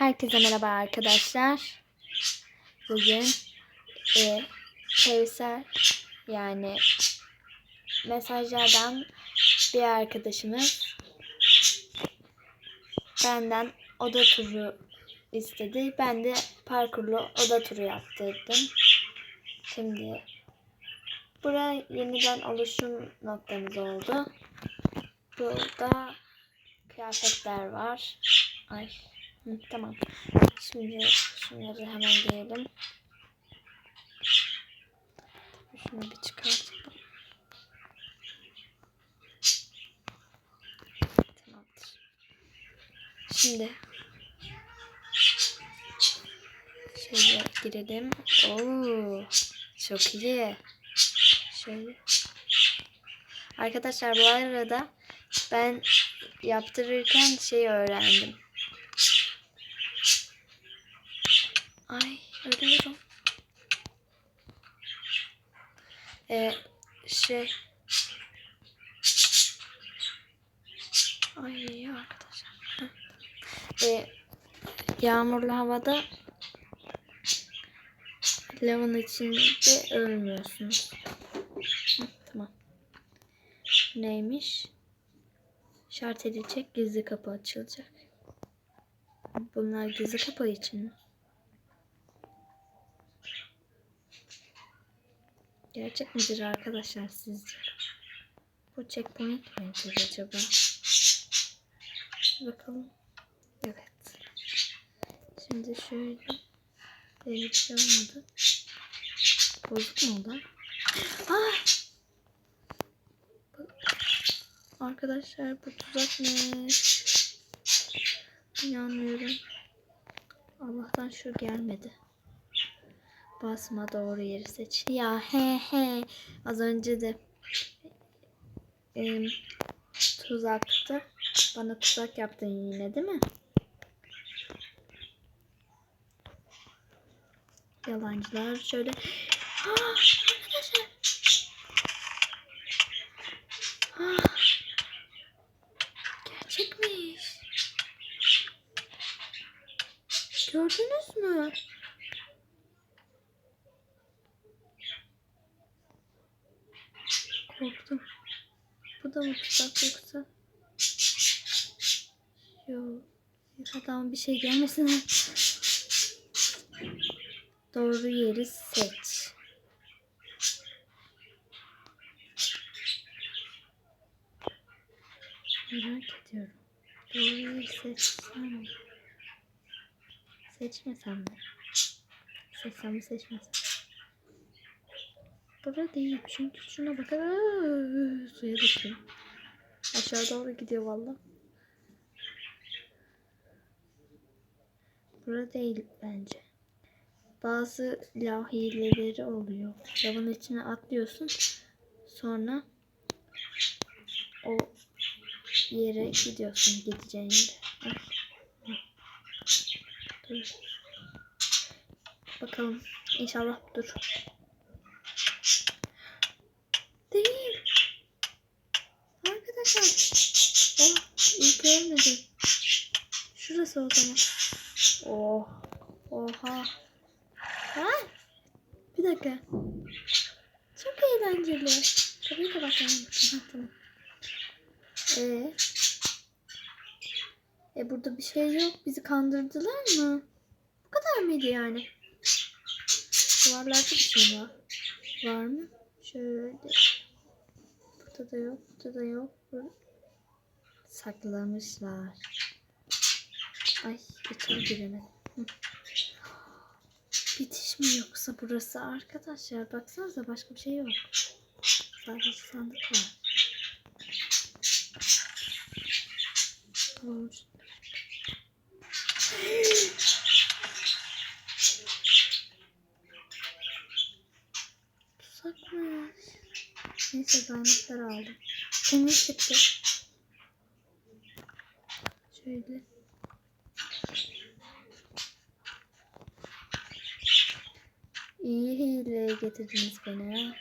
Herkese merhaba arkadaşlar. Bugün e, Kevser yani mesajlardan bir arkadaşımız benden oda turu istedi. Ben de parkurlu oda turu yaptırdım. Şimdi bura yeniden oluşum noktamız oldu. Burada kıyafetler var. Ay Hı, tamam. Şimdi şunları hemen giyelim. Şunu bir çıkartalım. Tamamdır. Şimdi şöyle girelim. Oo, çok iyi. Şöyle. Arkadaşlar bu arada ben yaptırırken şey öğrendim. Ay ölüyorum. Ee, şey. Ay arkadaşlar. Ee, yağmurlu havada lavın içinde ölmüyorsunuz. Tamam. Neymiş? Şart edilecek gizli kapı açılacak. Bunlar gizli kapı için mi? Gerçek midir arkadaşlar sizce? Bu checkpoint midir acaba? Bakalım. Evet. Şimdi şöyle. Bir şey olmadı. Bozuk mu oldu? Ah! Arkadaşlar bu tuzak ne? İnanmıyorum. Allah'tan şu gelmedi. Basma doğru yeri seç. Ya he he. Az önce de em, tuzaktı. Bana tuzak yaptın yine değil mi? Yalancılar şöyle. Gerçekmiş. Gördünüz mü? Bu da mı tuzak yoksa? Yok. Adam bir şey gelmesin. Doğru yeri seç. Merak ediyorum. Doğru yeri seçsem mi? Seçmesem mi? Seçsem mi seçmesem mi? Bura değil çünkü şuna bakar. Aa, Suya düştüm. Aşağı doğru gidiyor valla. Bura değil bence. Bazı lav hileleri oluyor. Lavın içine atlıyorsun. Sonra o yere gidiyorsun gideceğin. Ay. Dur. Bakalım. İnşallah budur. Değil. Arkadaşlar. Oh, ilk ölmedi. Şurası o zaman. Oh. Oha. Ha? Bir dakika. Çok eğlenceli. Kapıyı kapatmam. Tamam. Ee? E burada bir şey yok. Bizi kandırdılar mı? Bu kadar mıydı yani? Duvarlarda bir şey var. Var mı? Şöyle. Burada da yok. Burada da yok. Bur- Saklamışlar. Ay içeri giremedim. Bitiş mi yoksa burası arkadaşlar? Baksanıza başka bir şey yok. Sadece sandık var. Tamam. Tuzakmış. Neyse zahmetler aldım. Temiz çıktı. Şöyle. İyi hileye getirdiniz beni ha.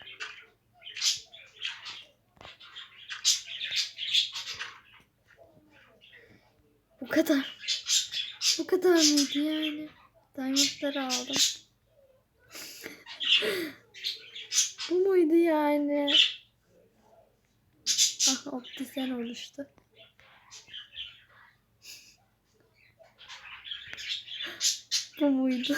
Bu kadar. Bu kadar mıydı yani? Diamondları aldım. Bu muydu yani? Optisyen oluştu. Bu muydu?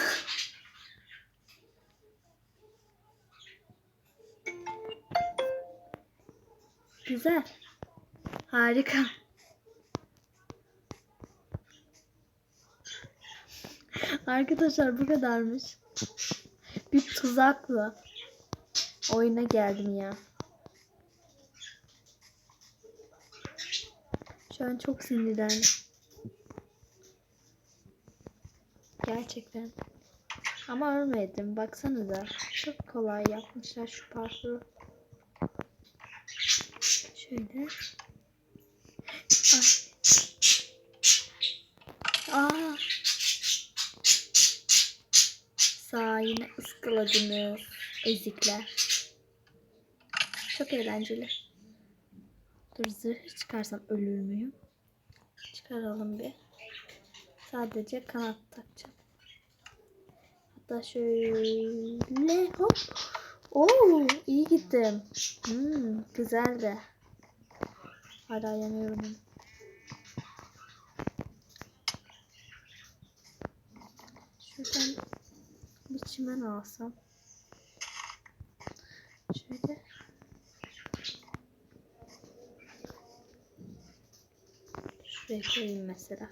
Güzel. Harika. Arkadaşlar bu kadarmış. Bir tuzakla oyuna geldim ya. Şu an çok sinirlendim. Gerçekten. Ama ölmedim. Baksanıza. Çok kolay yapmışlar şu parkuru. Şöyle. Ay. Aa. Sağ yine ıskaladınız. Ezikler. Çok eğlenceli. Dur zırh çıkarsam ölür müyüm? Çıkaralım bir. Sadece kanat takacağım. Hatta şöyle hop. Oo iyi gittim. Hmm, güzeldi. Hala yanıyorum. Şuradan bir çimen alsam. Şöyle. Şuraya mesela.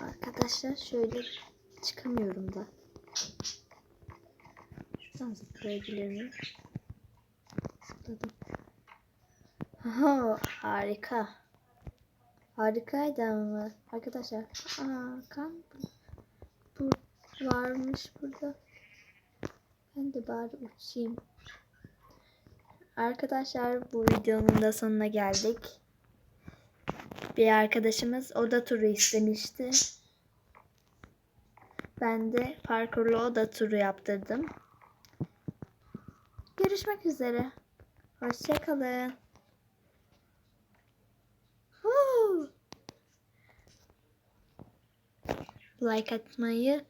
Arkadaşlar şöyle çıkamıyorum da. Şuradan zıplayabilir miyim? Zıpladım. Aha, harika. Harikaydı ama arkadaşlar. Aa, kan bu varmış burada. Ben de bari uçayım. Arkadaşlar bu videonun da sonuna geldik. Bir arkadaşımız oda turu istemişti. Ben de parkurlu oda turu yaptırdım. Görüşmek üzere. Hoşçakalın. Like atmayı,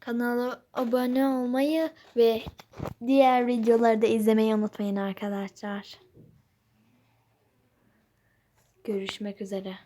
kanala abone olmayı ve diğer videoları da izlemeyi unutmayın arkadaşlar. Görüşmek üzere.